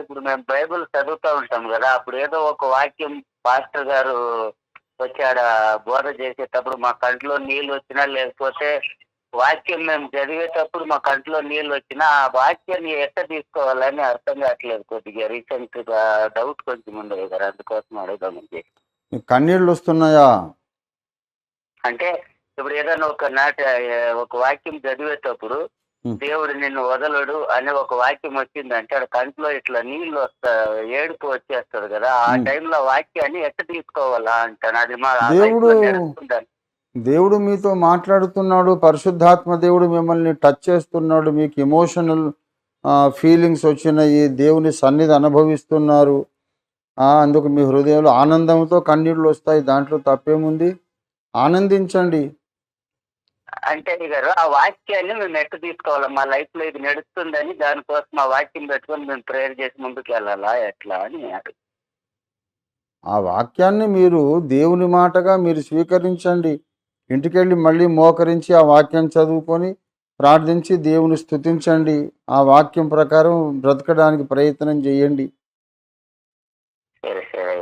ఇప్పుడు మేము బైబిల్ చదువుతూ ఉంటాం కదా అప్పుడు ఏదో ఒక వాక్యం పాస్టర్ గారు వచ్చాడ బోధ చేసేటప్పుడు మా కంట్లో నీళ్ళు వచ్చినా లేకపోతే వాక్యం మేము చదివేటప్పుడు మా కంట్లో నీళ్ళు వచ్చినా ఆ వాక్యాన్ని ఎట్ట తీసుకోవాలని అర్థం కావట్లేదు కొద్దిగా రీసెంట్గా డౌట్ కొంచెం ఉండదు కదా అందుకోసం అడుగుదామని కన్నీళ్ళు వస్తున్నాయా అంటే ఇప్పుడు ఏదైనా ఒక నాట ఒక వాక్యం చదివేటప్పుడు. దేవుడు నిన్ను వదలడు అనే ఒక వాక్యం వచ్చిందంటే ఆడ కంట్లో ఇట్లా నీళ్ళు వస్తా ఏడుపు వచ్చేస్తుంది కదా ఆ. టైంలో వాక్యాన్ని ఎట్ట తీసుకోవాలా అంటాను? అది మా దేవుడు-. దేవుడు మీతో మాట్లాడుతున్నాడు పరిశుద్ధాత్మ దేవుడు మిమ్మల్ని టచ్ చేస్తున్నాడు మీకు ఎమోషనల్ ఫీలింగ్స్ వచ్చినాయి దేవుని సన్నిధి అనుభవిస్తున్నారు. ఆ, అందుకు మీ హృదయంలో ఆనందంతో కన్నీళ్ళు వస్తాయి దాంట్లో తప్పేముంది? ఆనందించండి. అంటే గారు ఆ వాక్యాన్ని మేము ఎట్ట తీసుకోవాలా? మా లైఫ్లో ఇది నడుస్తుందని దానికోసం ఆ వాక్యం పెట్టుకొని మేము ప్రేయర్ చేసి ముందుకు వెళ్ళాలా? ఎట్లా అని ఆ వాక్యాన్ని మీరు దేవుని మాటగా మీరు స్వీకరించండి. ఇంటికెళ్ళి మళ్ళీ మోకరించి ఆ వాక్యం చదువుకొని ప్రార్థించి దేవుని స్తుతించండి. ఆ వాక్యం ప్రకారం బ్రతకడానికి ప్రయత్నం చేయండి. సరే సరే